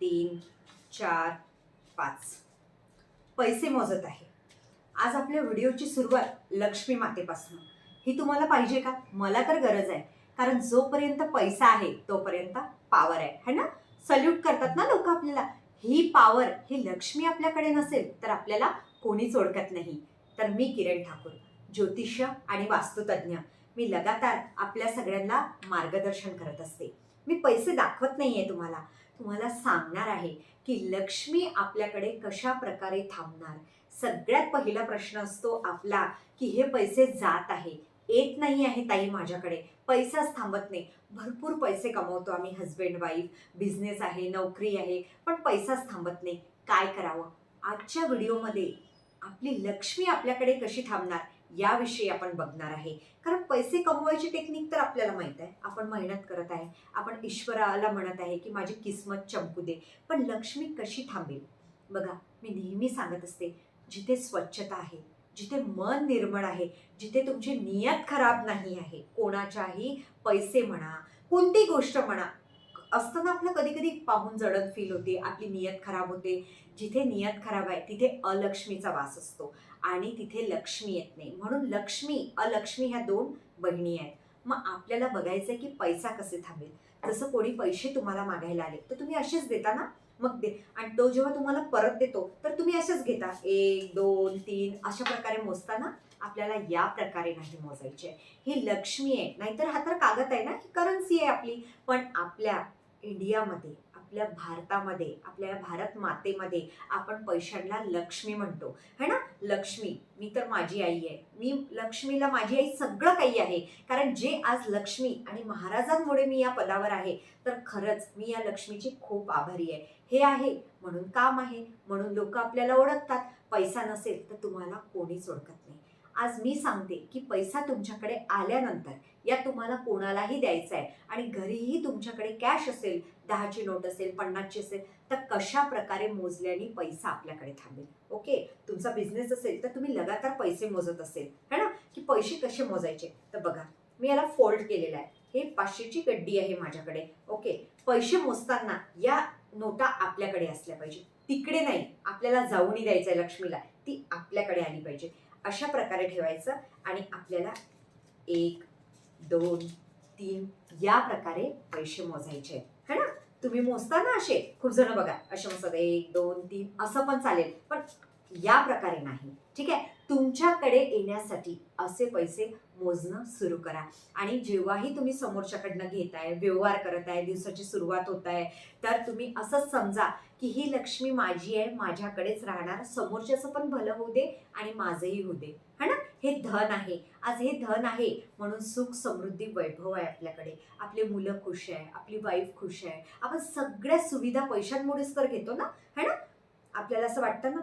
तीन चार पाच. पैसे मोजत आहे. आज आपल्या व्हिडिओची सुरुवात लक्ष्मी मातेपासून. ही तुम्हाला पाहिजे का? मला तर गरज आहे. कारण जोपर्यंत पैसा आहे तोपर्यंत पावर आहे. है ना? सल्यूट करतात ना लोक आपल्याला. ही पावर ही लक्ष्मी आपल्याकडे नसेल तर आपल्याला कोणीच ओळखत नाही. तर मी किरण ठाकूर ज्योतिष आणि वास्तुतज्ञ. मी लगातार आपल्या सगळ्यांना मार्गदर्शन करत असते. मी पैसे दाखवत नाही आहे तुम्हाला. तुम्हाला सांगणार आहे की लक्ष्मी आपल्याकडे कशा प्रकारे थांबणार. सगळ्यात पहिला प्रश्न असतो आपला की हे पैसे जात आहे. येत नाही आहे ताई माझ्याकडे. पैसाच थांबत नाही. भरपूर पैसे कमवतो आम्ही हजबंड वाईफ बिझनेस आहे नोकरी आहे पण पैसाच थांबत नाही. काय करावं? आजच्या व्हिडिओमध्ये आपली लक्ष्मी आपल्याकडे कशी थांबणार? याविषयी आपण बघणार आहे. कारण पैसे कमवायची टेक्निक तर आपल्याला माहीत आहे. आपण मेहनत करत आहे. आपण ईश्वराला म्हणत आहे की माझी किस्मत चमकू दे. पण लक्ष्मी कशी थांबेल? बघा मी नेहमी सांगत असते जिथे स्वच्छता आहे जिथे मन निर्मळ आहे जिथे तुमची नियत खराब नाही आहे कोणाच्याही पैसे म्हणा कोणती गोष्ट म्हणा असताना आपलं कधी कधी पाहून जडत फील होते आपली नियत खराब होते. जिथे नियत खराब आहे तिथे अलक्ष्मीचा वास असतो. आणि तिथे लक्ष्मी येत नाही. म्हणून लक्ष्मी अलक्ष्मी ह्या दोन बहिणी आहेत. मग आपल्याला बघायचं आहे की पैसा कसे थांबेल. जसं कोणी पैसे तुम्हाला मागायला आले तर तुम्ही असेच देता ना? मग दे. आणि तो जेव्हा तुम्हाला परत देतो तर तुम्ही असेच घेता. एक दोन तीन अशा प्रकारे मोजताना आपल्याला या प्रकारे नाही मोजायचे. ही लक्ष्मी आहे. नाहीतर हा तर कागद आहे ना? ही करन्सी आहे आपली. पण आपल्या इंडियामध्ये आपल्या भारतामध्ये आपल्या भारत मातेमध्ये आपण पैशांना लक्ष्मी म्हणतो. है ना? लक्ष्मी. मी तर माझी आई आहे. मी लक्ष्मीला माझी आई सगळं काही आहे. कारण जे आज लक्ष्मी आणि महाराजांमुळे मी या पदावर आहे तर खरंच मी या लक्ष्मीची खूप आभारी आहे. हे आहे. म्हणून काम आहे. म्हणून लोक आपल्याला ओळखतात. पैसा नसेल तर तुम्हाला कोणीच ओळखत नाही. आज मी सांगते की पैसा तुमच्याकडे आल्यानंतर या तुम्हाला कोणालाही द्यायचा आहे आणि घरीही तुमच्याकडे कॅश असेल दहाची नोट असेल पन्नासची असेल तर कशा प्रकारे मोजल्याने पैसा आपल्याकडे थांबेल? ओके? तुमचा बिझनेस असेल तर तुम्ही लगातार पैसे मोजत असेल है ना? की पैसे कसे मोजायचे? तर बघा मी याला फोल्ड केलेला आहे. हे पाचशेची गड्डी आहे माझ्याकडे ओके? पैसे मोजताना या नोटा आपल्याकडे असल्या पाहिजे तिकडे नाही आपल्याला जाऊनही द्यायचं आहे लक्ष्मीला. ती आपल्याकडे आली पाहिजे अशा प्रकारे ठेवायचं आणि आपल्याला एक दोन तीन या प्रकारे पैसे मोजायचे है ना? तुम्ही मोजता ना असे खूप जण बघा असे मोजतात एक दोन तीन असं पण चालेल. पण या प्रकारे नाही. ठीक आहे? तुमच्याकडे येण्यासाठी असे पैसे मोजणं सुरू करा. आणि जेव्हाही तुम्ही समोरच्याकडनं घेताय व्यवहार करत आहे दिवसाची सुरुवात होत आहे तर तुम्ही असंच समजा की ही लक्ष्मी माझी आहे माझ्याकडेच राहणार समोरच्याचं पण भलं होऊ दे आणि माझंही होऊ दे. है ना? हे धन आहे. आज हे धन आहे म्हणून सुख समृद्धी वैभव आहे आपल्याकडे. आपले मुलं खुश आहे आपली वाईफ खुश आहे. आपण सगळ्या सुविधा पैशांमुळेच तर घेतो ना? है ना? आपल्याला असं वाटतं ना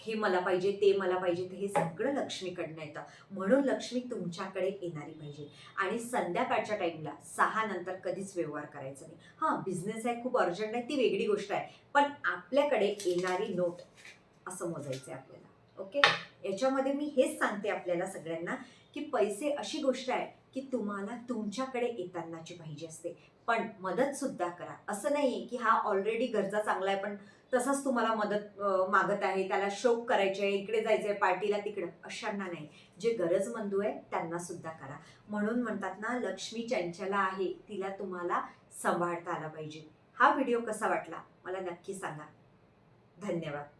हे मला पाहिजे ते मला पाहिजे तर हे सगळं लक्ष्मीकडनं येतं. म्हणून लक्ष्मी तुमच्याकडे येणारी पाहिजे. आणि संध्याकाळच्या टाईमला सहा नंतर कधीच व्यवहार करायचा नाही. हां बिझनेस आहे खूप अर्जंट आहे ती वेगळी गोष्ट आहे. पण आपल्याकडे येणारी नोट असं मोजायचं आहे आपल्याला. ओके याच्यामध्ये मी हेच सांगते आपल्याला सगळ्यांना की पैसे अशी गोष्ट आहे की तुम्हाला तुमच्याकडे येतानाची पाहिजे असते. पण मदत सुद्धा करा. असं नाही की हा ऑलरेडी गरजा चांगला आहे पण तसंच तुम्हाला मदत मागत आहे त्याला शोक करायचे आहे इकडे जायचं आहे पार्टीला तिकडं अशांना नाही. जे गरजमंदू आहे त्यांना सुद्धा करा. म्हणून म्हणतात ना लक्ष्मी चंचला आहे तिला तुम्हाला सांभाळता आला पाहिजे. हा व्हिडिओ कसा वाटला? मला नक्की सांगा. धन्यवाद.